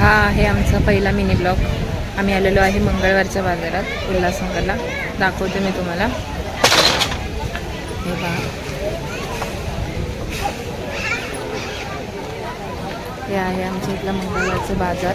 हा आहे आमचा पहिला मिनी ब्लॉग आम्ही आलेलो आहे मंगळवारच्या बाजारात उल्हासनगरला. दाखवते मी तुम्हाला. हे पहा. हे आहे आमच्या इथला मंगळवारचा बाजार.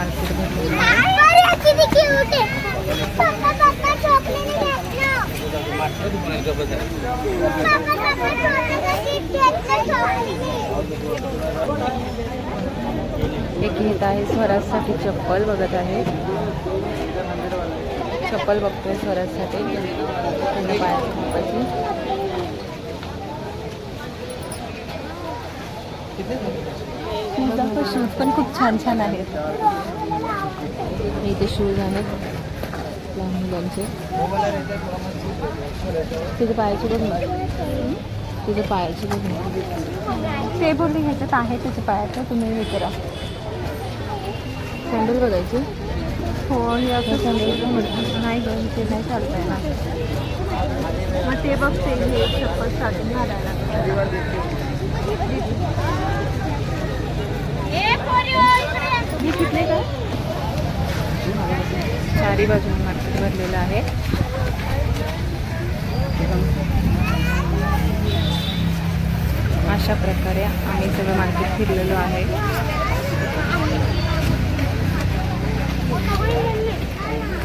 मार्केट भरलेलं आहे एक घेत आहे स्वराजसाठी चप्पल बघत आहे. चप्पल बघतोय स्वराजसाठी. त्यांना पायाच्या चप्पलची शूज पण खूप छान छान आहेत. इथे शूज आहेत. लहान मुलांचे. तिथे पायाची बघ ना. तिथे पायाची बघ ना. ते बोलले ह्याच्यात आहे त्याच्या पायाचं. तुम्ही विचारा सँडल बघायची? हो हे असं सांगितलं नाही गं ते नाही चालतंय ना मग ते बघ ते हे चप्पल स्टार्टिंग घालायला. चारी बाजूने मार्केट भरलेलं आहे. अशा प्रकारे आम्ही सगळं मार्केट फिरलेलो आहे.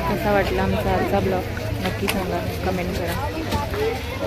कसा वाटला आमचा आजचा ब्लॉग? नक्की सांगा. कमेंट करा.